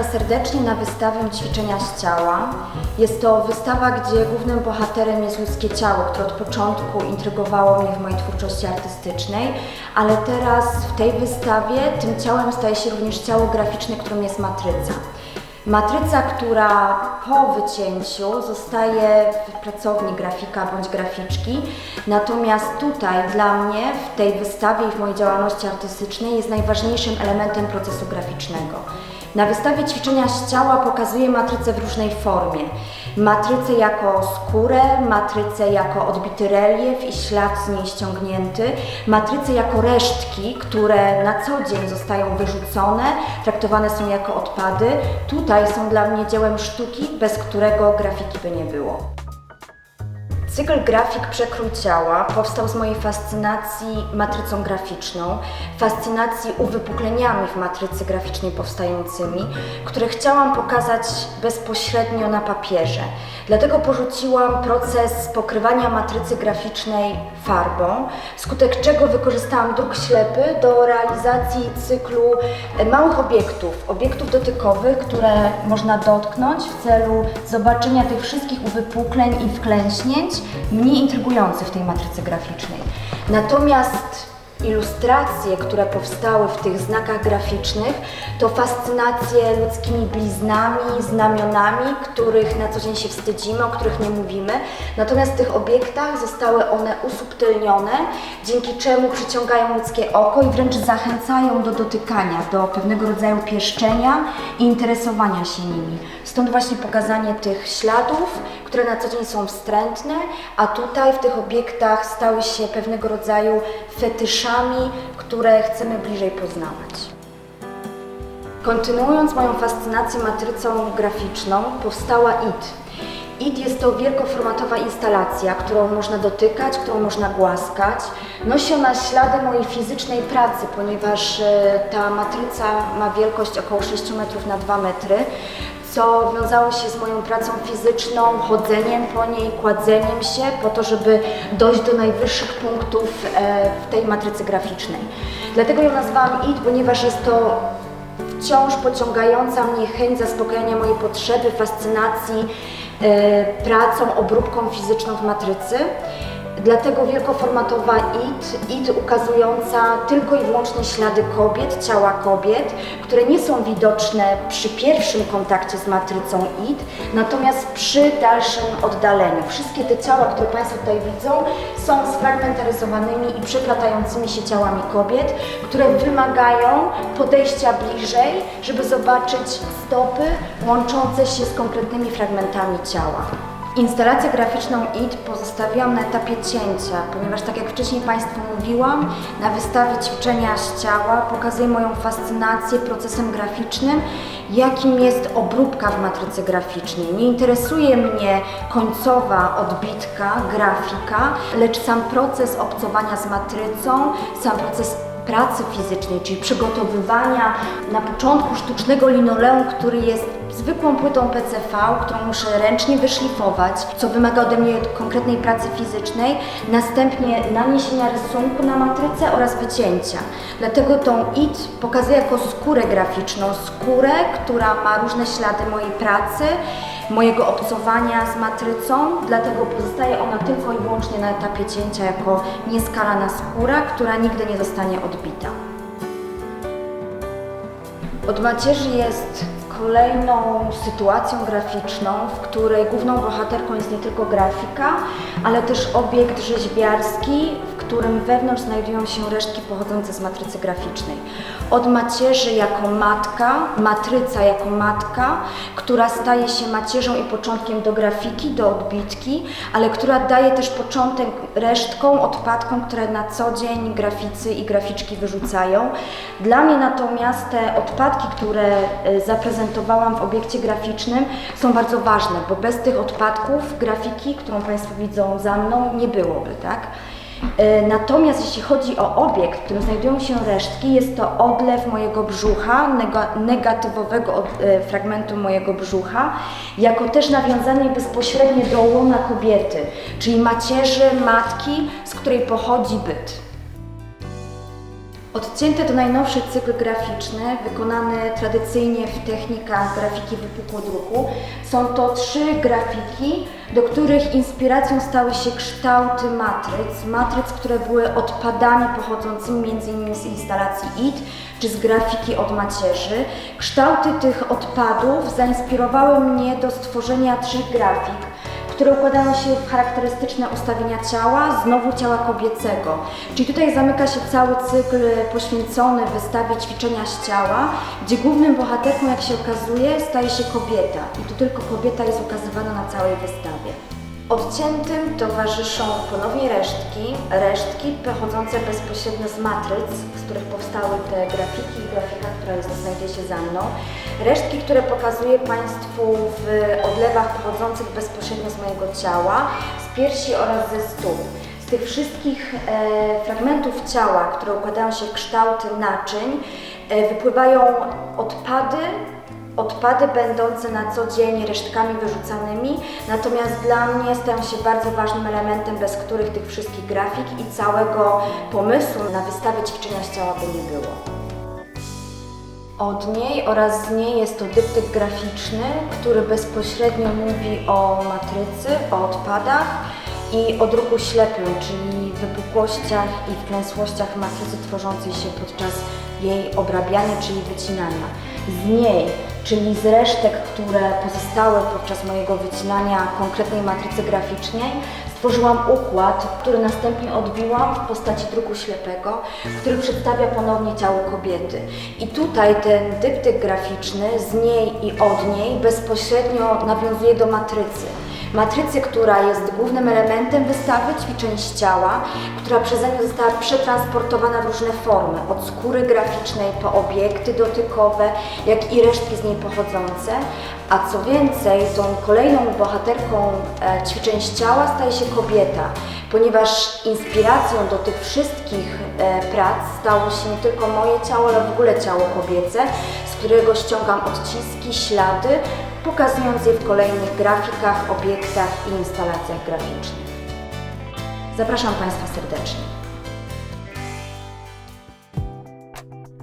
Państwa serdecznie na wystawę Ćwiczenia z ciała. Jest to wystawa, gdzie głównym bohaterem jest ludzkie ciało, które od początku intrygowało mnie w mojej twórczości artystycznej, ale teraz w tej wystawie tym ciałem staje się również ciało graficzne, którym jest matryca. Matryca, która po wycięciu zostaje w pracowni grafika bądź graficzki, natomiast tutaj dla mnie w tej wystawie i w mojej działalności artystycznej jest najważniejszym elementem procesu graficznego. Na wystawie ćwiczenia z ciała pokazuję matrycę w różnej formie. Matrycę jako skórę, matrycę jako odbity relief i ślad z niej ściągnięty, matrycę jako resztki, które na co dzień zostają wyrzucone, traktowane są jako odpady. Tutaj są dla mnie dziełem sztuki, bez którego grafiki by nie było. Cykl Grafik Przekrój Ciała powstał z mojej fascynacji matrycą graficzną, fascynacji uwypukleniami w matrycy graficznej powstającymi, które chciałam pokazać bezpośrednio na papierze. Dlatego porzuciłam proces pokrywania matrycy graficznej farbą, wskutek czego wykorzystałam druk ślepy do realizacji cyklu małych obiektów, obiektów dotykowych, które można dotknąć w celu zobaczenia tych wszystkich uwypukleń i wklęśnięć, mniej intrygujących w tej matrycy graficznej. Natomiast ilustracje, które powstały w tych znakach graficznych, to fascynacje ludzkimi bliznami, znamionami, których na co dzień się wstydzimy, o których nie mówimy. Natomiast w tych obiektach zostały one usubtelnione, dzięki czemu przyciągają ludzkie oko i wręcz zachęcają do dotykania, do pewnego rodzaju pieszczenia i interesowania się nimi. Stąd właśnie pokazanie tych śladów, które na co dzień są wstrętne, a tutaj w tych obiektach stały się pewnego rodzaju fetyszami, które chcemy bliżej poznawać. Kontynuując moją fascynację matrycą graficzną, powstała IT. IT jest to wielkoformatowa instalacja, którą można dotykać, którą można głaskać. Nosi ona ślady mojej fizycznej pracy, ponieważ e, ta matryca ma wielkość około 6 metrów na 2 metry, co wiązało się z moją pracą fizyczną, chodzeniem po niej, kładzeniem się po to, żeby dojść do najwyższych punktów e, w tej matrycy graficznej. Dlatego ją nazwałam IT, ponieważ jest to wciąż pociągająca mnie chęć zaspokajania mojej potrzeby, fascynacji e, pracą, obróbką fizyczną w matrycy. Dlatego wielkoformatowa IT, IT ukazująca tylko i wyłącznie ślady kobiet, ciała kobiet, które nie są widoczne przy pierwszym kontakcie z matrycą IT, natomiast przy dalszym oddaleniu. Wszystkie te ciała, które Państwo tutaj widzą, są sfragmentaryzowanymi i przeplatającymi się ciałami kobiet, które wymagają podejścia bliżej, żeby zobaczyć stopy łączące się z konkretnymi fragmentami ciała. Instalację graficzną IT pozostawiłam na etapie cięcia, ponieważ tak jak wcześniej Państwu mówiłam, na wystawie ćwiczenia z ciała pokazuję moją fascynację procesem graficznym, jakim jest obróbka w matrycy graficznej. Nie interesuje mnie końcowa odbitka, grafika, lecz sam proces obcowania z matrycą, sam proces pracy fizycznej, czyli przygotowywania na początku sztucznego linoleum, który jest zwykłą płytą PCV, którą muszę ręcznie wyszlifować, co wymaga ode mnie konkretnej pracy fizycznej, następnie naniesienia rysunku na matrycę oraz wycięcia. Dlatego tą IT pokazuję jako skórę graficzną, skórę, która ma różne ślady mojej pracy, mojego obcowania z matrycą, dlatego pozostaje ona tylko i wyłącznie na etapie cięcia jako nieskalana skóra, która nigdy nie zostanie odbita. Od macierzy jest kolejną sytuacją graficzną, w której główną bohaterką jest nie tylko grafika, ale też obiekt rzeźbiarski, którym wewnątrz znajdują się resztki pochodzące z matrycy graficznej. Od macierzy jako matka, matryca jako matka, która staje się macierzą i początkiem do grafiki, do odbitki, ale która daje też początek resztkom, odpadkom, które na co dzień graficy i graficzki wyrzucają. Dla mnie natomiast te odpadki, które e, zaprezentowałam w obiekcie graficznym są bardzo ważne, bo bez tych odpadków grafiki, którą Państwo widzą za mną, nie byłoby, tak? E, Natomiast jeśli chodzi o obiekt, w którym znajdują się resztki, jest to odlew mojego brzucha, nega- negatywowego e, fragmentu mojego brzucha, jako też nawiązanej bezpośrednio do łona kobiety, czyli macierzy, matki, z której pochodzi byt. Odcięty to najnowszy cykl graficzny, wykonany tradycyjnie w technikach grafiki wypukłodruku. Są to trzy grafiki, do których inspiracją stały się kształty matryc. Matryc, które były odpadami pochodzącymi m.in. z instalacji IT czy z grafiki od macierzy. Kształty tych odpadów zainspirowały mnie do stworzenia trzech grafik które układają się w charakterystyczne ustawienia ciała, znowu ciała kobiecego. Czyli tutaj zamyka się cały cykl poświęcony wystawie ćwiczenia z ciała, gdzie głównym bohaterką, jak się okazuje, staje się kobieta. I tu tylko kobieta jest ukazywana na całej wystawie. Odciętym towarzyszą ponownie resztki, resztki pochodzące bezpośrednio z matryc, z których powstały te grafiki i grafika, która jest, znajduje się za mną. Resztki, które pokazuję Państwu w odlewach pochodzących bezpośrednio z mojego ciała, z piersi oraz ze stóp. Z tych wszystkich e, fragmentów ciała, które układają się w kształty naczyń, e, wypływają odpady, odpady będące na co dzień resztkami wyrzucanymi, natomiast dla mnie stają się bardzo ważnym elementem, bez których tych wszystkich grafik i całego pomysłu na wystawę ćwiczenia z ciała by nie było. Od niej oraz z niej jest to dyptyk graficzny, który bezpośrednio mówi o matrycy, o odpadach i o druku ślepym, czyli wypukłościach i wklęsłościach matrycy tworzącej się podczas jej obrabiania, czyli wycinania. Z niej czyli z resztek, które pozostały podczas mojego wycinania konkretnej matrycy graficznej, stworzyłam układ, który następnie odbiłam w postaci druku ślepego, który przedstawia ponownie ciało kobiety. I tutaj ten dyptyk graficzny z niej i od niej bezpośrednio nawiązuje do matrycy. Matrycy, która jest głównym elementem wystawy ćwiczeń z ciała, która przeze mnie została przetransportowana w różne formy, od skóry graficznej po obiekty dotykowe, jak i resztki z niej pochodzące. A co więcej, tą kolejną bohaterką e, ćwiczeń z ciała staje się kobieta, ponieważ inspiracją do tych wszystkich e, prac stało się nie tylko moje ciało, ale w ogóle ciało kobiece, z którego ściągam odciski, ślady, pokazując je w kolejnych grafikach, obiektach i instalacjach graficznych. Zapraszam Państwa serdecznie.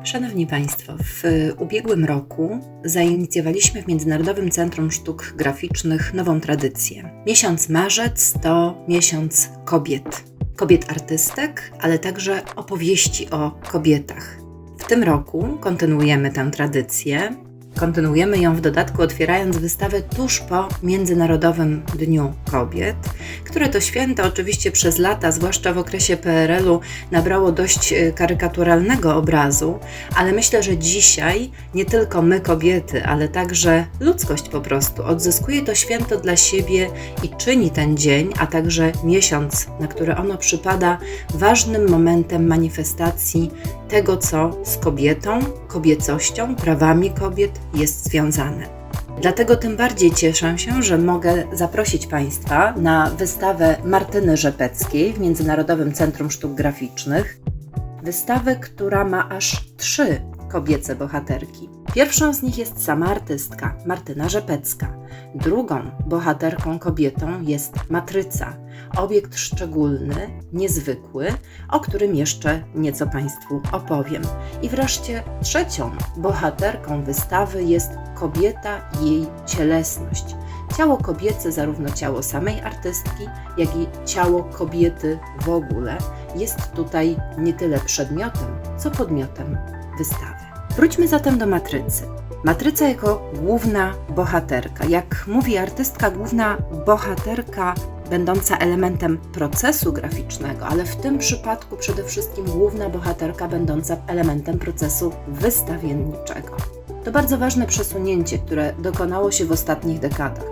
Szanowni Państwo, w ubiegłym roku zainicjowaliśmy w Międzynarodowym Centrum Sztuk Graficznych nową tradycję. Miesiąc marzec to miesiąc kobiet. Kobiet artystek, ale także opowieści o kobietach. W tym roku kontynuujemy tę tradycję Kontynuujemy ją w dodatku otwierając wystawę tuż po Międzynarodowym Dniu Kobiet, które to święto oczywiście przez lata, zwłaszcza w okresie PRL-u, nabrało dość e, karykaturalnego obrazu, ale myślę, że dzisiaj nie tylko my kobiety, ale także ludzkość po prostu odzyskuje to święto dla siebie i czyni ten dzień, a także miesiąc, na który ono przypada, ważnym momentem manifestacji tego, co z kobietą, kobiecością, prawami kobiet jest związane. Dlatego tym bardziej cieszę się, że mogę zaprosić Państwa na wystawę Martyny Rzepeckiej w Międzynarodowym Centrum Sztuk Graficznych. Wystawę, która ma aż trzy kobiece bohaterki. Pierwszą z nich jest sama artystka, Martyna Rzepecka. Drugą bohaterką kobietą jest matryca, obiekt szczególny, niezwykły, o którym jeszcze nieco Państwu opowiem. I wreszcie trzecią bohaterką wystawy jest kobieta i jej cielesność. Ciało kobiece, zarówno ciało samej artystki, jak i ciało kobiety w ogóle, jest tutaj nie tyle przedmiotem, co podmiotem wystawy. Wróćmy zatem do matrycy. Matryca jako główna bohaterka. Jak mówi artystka, główna bohaterka będąca elementem procesu graficznego, ale w tym przypadku przede wszystkim główna bohaterka będąca elementem procesu wystawienniczego. To bardzo ważne przesunięcie, które dokonało się w ostatnich dekadach.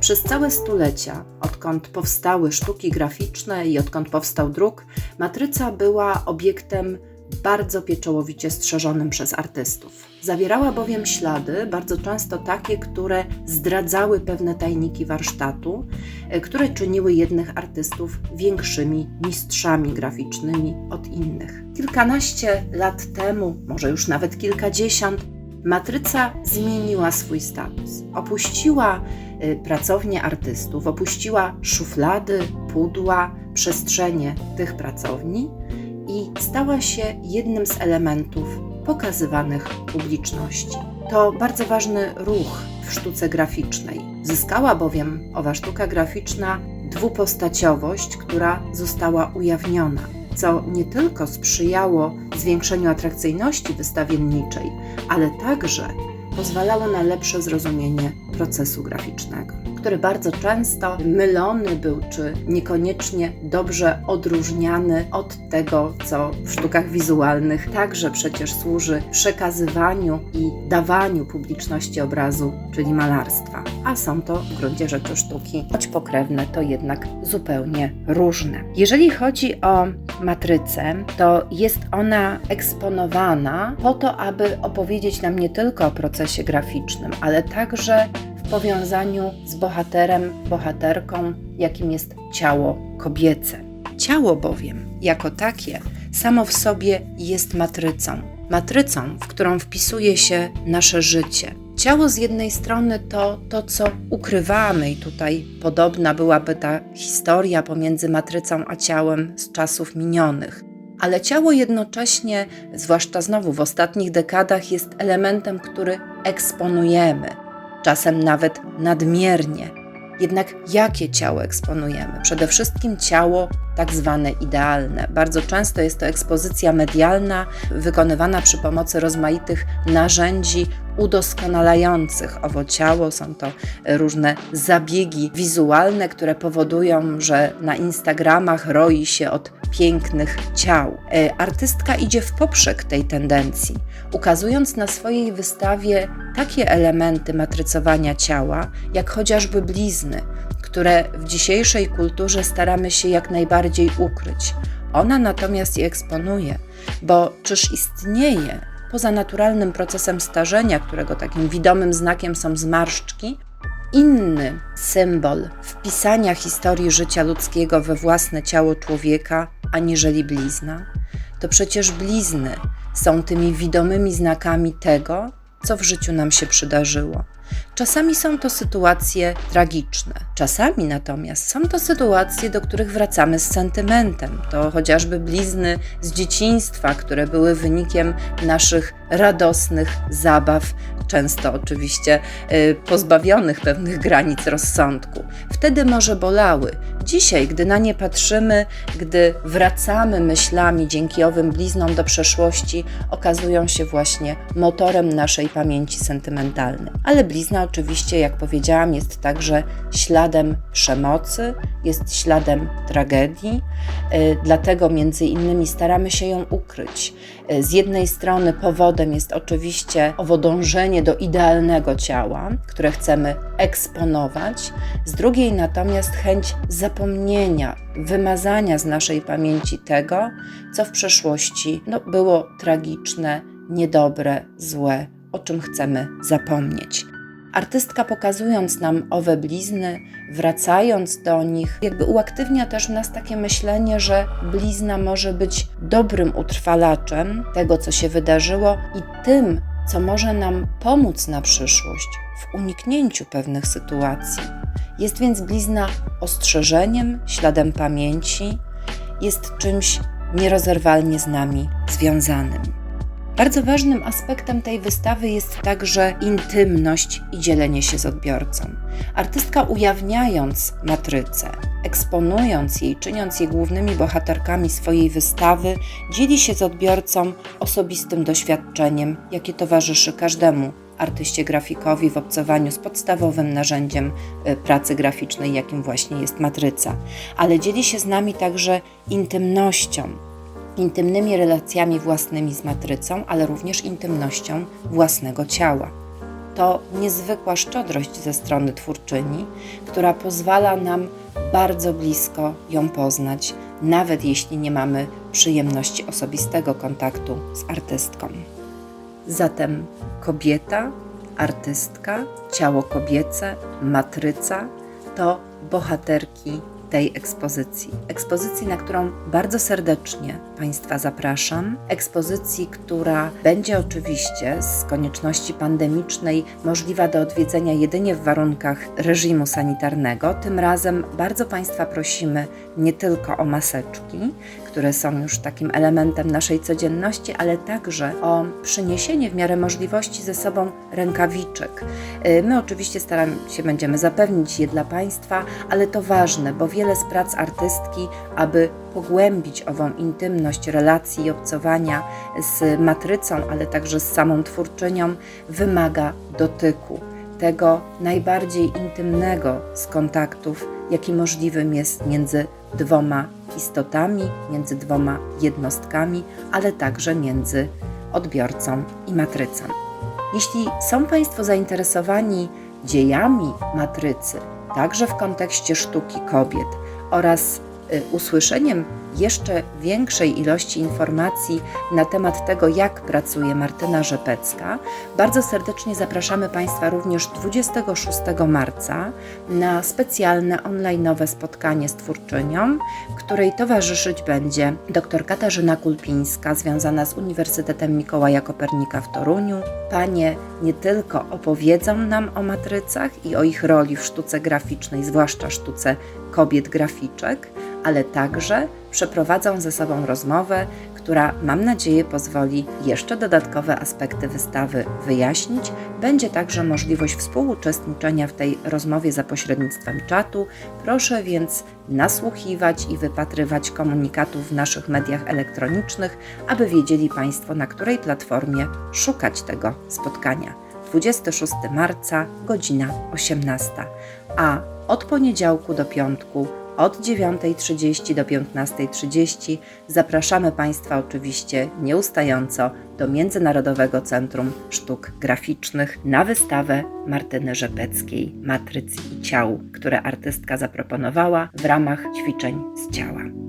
Przez całe stulecia, odkąd powstały sztuki graficzne i odkąd powstał druk, matryca była obiektem bardzo pieczołowicie strzeżonym przez artystów. Zawierała bowiem ślady, bardzo często takie, które zdradzały pewne tajniki warsztatu, e, które czyniły jednych artystów większymi mistrzami graficznymi od innych. Kilkanaście lat temu, może już nawet kilkadziesiąt, matryca zmieniła swój status. Opuściła e, pracownię artystów, opuściła szuflady, pudła, przestrzenie tych pracowni i stała się jednym z elementów pokazywanych publiczności. To bardzo ważny ruch w sztuce graficznej. Zyskała bowiem owa sztuka graficzna dwupostaciowość, która została ujawniona, co nie tylko sprzyjało zwiększeniu atrakcyjności wystawienniczej, ale także pozwalało na lepsze zrozumienie procesu graficznego, który bardzo często mylony był, czy niekoniecznie dobrze odróżniany od tego, co w sztukach wizualnych także przecież służy przekazywaniu i dawaniu publiczności obrazu, czyli malarstwa. A są to w gruncie rzeczy sztuki, choć pokrewne, to jednak zupełnie różne. Jeżeli chodzi o matrycę, to jest ona eksponowana po to, aby opowiedzieć nam nie tylko o procesie graficznym, ale także powiązaniu z bohaterem, bohaterką, jakim jest ciało kobiece. Ciało bowiem, jako takie, samo w sobie jest matrycą. Matrycą, w którą wpisuje się nasze życie. Ciało z jednej strony to to, co ukrywamy, i tutaj podobna byłaby ta historia pomiędzy matrycą a ciałem z czasów minionych. Ale ciało jednocześnie, zwłaszcza znowu w ostatnich dekadach, jest elementem, który eksponujemy, czasem nawet nadmiernie. Jednak jakie ciało eksponujemy? Przede wszystkim ciało tak zwane idealne. Bardzo często jest to ekspozycja medialna, wykonywana przy pomocy rozmaitych narzędzi udoskonalających owo ciało. Są to różne zabiegi wizualne, które powodują, że na Instagramach roi się od pięknych ciał. E, Artystka idzie w poprzek tej tendencji, ukazując na swojej wystawie takie elementy matrycowania ciała, jak chociażby blizny, które w dzisiejszej kulturze staramy się jak najbardziej ukryć. Ona natomiast je eksponuje, bo czyż istnieje poza naturalnym procesem starzenia, którego takim widomym znakiem są zmarszczki, inny symbol wpisania historii życia ludzkiego we własne ciało człowieka, aniżeli blizna? To przecież blizny są tymi widomymi znakami tego, co w życiu nam się przydarzyło. Czasami są to sytuacje tragiczne, czasami natomiast są to sytuacje, do których wracamy z sentymentem. To chociażby blizny z dzieciństwa, które były wynikiem naszych radosnych zabaw, często oczywiście y, pozbawionych pewnych granic rozsądku. Wtedy może bolały. Dzisiaj, gdy na nie patrzymy, gdy wracamy myślami dzięki owym bliznom do przeszłości, okazują się właśnie motorem naszej pamięci sentymentalnej. Ale blizna oczywiście, jak powiedziałam, jest także śladem przemocy, jest śladem tragedii, y, dlatego między innymi staramy się ją ukryć. Y, Z jednej strony powodem jest oczywiście owo dążenie do idealnego ciała, które chcemy eksponować, z drugiej natomiast chęć zapomnienia, wymazania z naszej pamięci tego, co w przeszłości no, było tragiczne, niedobre, złe, o czym chcemy zapomnieć. Artystka pokazując nam owe blizny, wracając do nich, jakby uaktywnia też w nas takie myślenie, że blizna może być dobrym utrwalaczem tego, co się wydarzyło i tym, co może nam pomóc na przyszłość w uniknięciu pewnych sytuacji. Jest więc blizna ostrzeżeniem, śladem pamięci, jest czymś nierozerwalnie z nami związanym. Bardzo ważnym aspektem tej wystawy jest także intymność i dzielenie się z odbiorcą. Artystka ujawniając matrycę, eksponując jej, czyniąc je głównymi bohaterkami swojej wystawy, dzieli się z odbiorcą osobistym doświadczeniem, jakie towarzyszy każdemu artyście grafikowi w obcowaniu z podstawowym narzędziem y, pracy graficznej, jakim właśnie jest matryca. Ale dzieli się z nami także intymnością, intymnymi relacjami własnymi z matrycą, ale również intymnością własnego ciała. To niezwykła szczodrość ze strony twórczyni, która pozwala nam bardzo blisko ją poznać, nawet jeśli nie mamy przyjemności osobistego kontaktu z artystką. Zatem kobieta, artystka, ciało kobiece, matryca to bohaterki tej ekspozycji. Ekspozycji, na którą bardzo serdecznie Państwa zapraszam. Ekspozycji, która będzie oczywiście z konieczności pandemicznej możliwa do odwiedzenia jedynie w warunkach reżimu sanitarnego. Tym razem bardzo Państwa prosimy nie tylko o maseczki, które są już takim elementem naszej codzienności, ale także o przyniesienie w miarę możliwości ze sobą rękawiczek. Y, My oczywiście staramy się, będziemy zapewnić je dla Państwa, ale to ważne, bo wiele z prac artystki, aby pogłębić ową intymność relacji i obcowania z matrycą, ale także z samą twórczynią, wymaga dotyku, tego najbardziej intymnego z kontaktów, jaki możliwym jest między dwoma istotami, między dwoma jednostkami, ale także między odbiorcą i matrycą. Jeśli są Państwo zainteresowani dziejami matrycy, także w kontekście sztuki kobiet oraz y, usłyszeniem jeszcze większej ilości informacji na temat tego, jak pracuje Martyna Rzepecka, bardzo serdecznie zapraszamy Państwa również 26 marca na specjalne online'owe spotkanie z twórczynią, której towarzyszyć będzie dr Katarzyna Kulpińska, związana z Uniwersytetem Mikołaja Kopernika w Toruniu. Panie nie tylko opowiedzą nam o matrycach i o ich roli w sztuce graficznej, zwłaszcza sztuce kobiet graficzek, ale także przeprowadzą ze sobą rozmowę, która mam nadzieję pozwoli jeszcze dodatkowe aspekty wystawy wyjaśnić. Będzie także możliwość współuczestniczenia w tej rozmowie za pośrednictwem czatu. Proszę więc nasłuchiwać i wypatrywać komunikatów w naszych mediach elektronicznych, aby wiedzieli Państwo, na której platformie szukać tego spotkania. 26 marca, godzina 18. A od poniedziałku do piątku od 9.30 do 15.30 zapraszamy Państwa oczywiście nieustająco do Międzynarodowego Centrum Sztuk Graficznych na wystawę Martyny Rzepeckiej Matryc i Ciał, które artystka zaproponowała w ramach ćwiczeń z ciała.